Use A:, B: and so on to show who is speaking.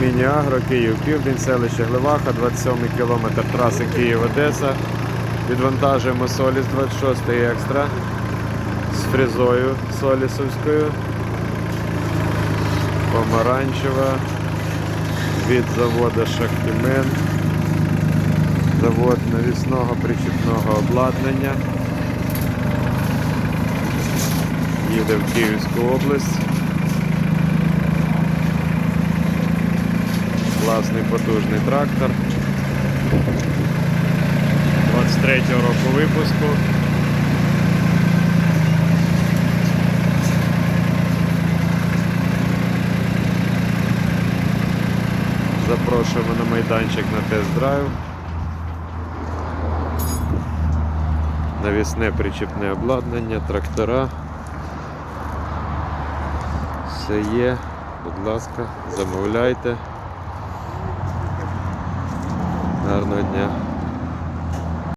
A: Міні-Агро, Київ, Південь, селище Гливаха, 27 кілометр траси Київ-Одеса. Відвантажуємо солі з 26 екстра з фрезою солісовською. Помаранчева від заводу Шахтімен. Завод навісного причіпного обладнання. Їде в Київську область. Класний потужний трактор. 23-го року випуску. Запрошуємо на майданчик на тест-драйв. Навісне причіпне обладнання, трактора. Все є. Будь ласка, замовляйте. Гарного дня.